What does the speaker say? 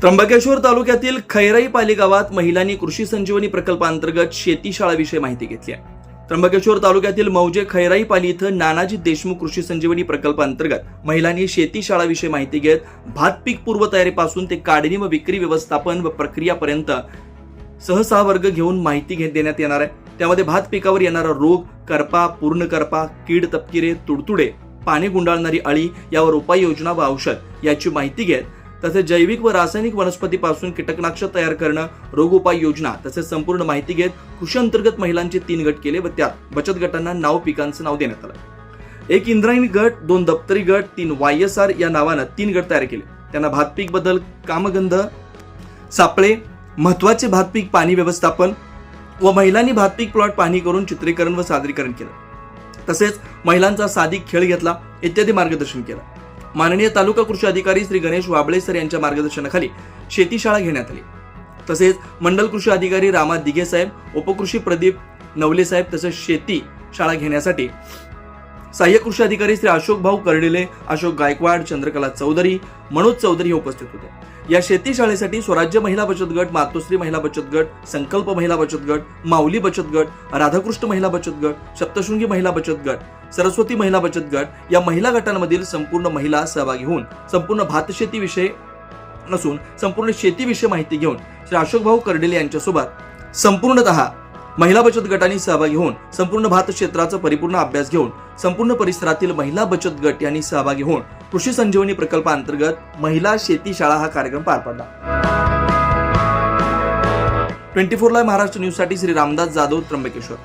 त्र्यंबकेश्वर तालुक्यातील खैराई पाली गावात महिलांनी कृषी संजीवनी प्रकल्पांतर्गत शेती शाळाविषयी माहिती घेतली आहे. त्र्यंबकेश्वर तालुक्यातील मौजे खैराई पाली इथं नानाजी देशमुख कृषी संजीवनी प्रकल्पांतर्गत महिलांनी शेती शाळाविषयी माहिती घेत भात पीक पूर्वतयारीपासून ते काढणी व विक्री व्यवस्थापन व प्रक्रियापर्यंत सहसा वर्ग घेऊन माहिती घेत देण्यात येणार आहे. त्यामध्ये भात पिकावर येणारा रोग करपा पूर्ण करपा कीड तपकिरे तुडतुडे पाणी गुंडाळणारी अळी यावर उपाययोजना व औषध याची माहिती घेत तसेच जैविक व रासायनिक वनस्पतीपासून कीटकनाशक तयार करणं रोग उपाय योजना तसेच संपूर्ण माहिती घेत कृषी अंतर्गत महिलांचे तीन गट केले व त्यात बचत गटांना नाव पिकांचं नाव देण्यात आलं. एक इंद्रायणी गट दोन दप्तरी गट तीन वाय एस आर या नावानं तीन गट तयार केले. त्यांना भात पीक कामगंध सापळे महत्त्वाचे भात पीक पाणी व्यवस्थापन व महिलांनी भात पीक प्लॉट पाहणी करून चित्रीकरण व सादरीकरण केलं. तसेच महिलांचा साधिक खेळ घेतला इत्यादी मार्गदर्शन केलं. माननीय तालुका कृषी अधिकारी श्री गणेश वाबळे सर यांच्या मार्गदर्शनाखाली शेती शाळा घेण्यात आली. तसेच मंडल कृषी अधिकारी रामा दिघे साहेब उपकृषी प्रदीप नवले साहेब तसेच शेती शाळा घेण्यासाठी सहाय्यक कृषी अधिकारी श्री अशोक भाऊ कर्डिले अशोक गायकवाड चंद्रकला चौधरी मनोज चौधरी हे उपस्थित होते. या शेती शाळेसाठी स्वराज्य महिला बचत गट मातोश्री महिला बचत गट संकल्प महिला बचत गट माऊली बचत गट राधाकृष्ण महिला बचत गट सप्तशृंगी महिला बचत गट सरस्वती महिला बचत गट या महिला गटांमधील संपूर्ण महिला सहभागी होऊन संपूर्ण भातशेतीविषयी नसून संपूर्ण शेतीविषयी माहिती घेऊन श्री अशोक भाऊ कर्डिले यांच्यासोबत संपूर्णतः महिला बचत गटांनी सहभागी होऊन संपूर्ण भात क्षेत्राचा परिपूर्ण अभ्यास घेऊन संपूर्ण परिसरातील महिला बचत गट यांनी सहभागी होऊन कृषी संजीवनी प्रकल्पांतर्गत महिला शेती शाळा हा कार्यक्रम पार पडला. ट्वेंटी फोर ला महाराष्ट्र न्यूजसाठी श्री रामदास जाधव त्र्यंबकेश्वर.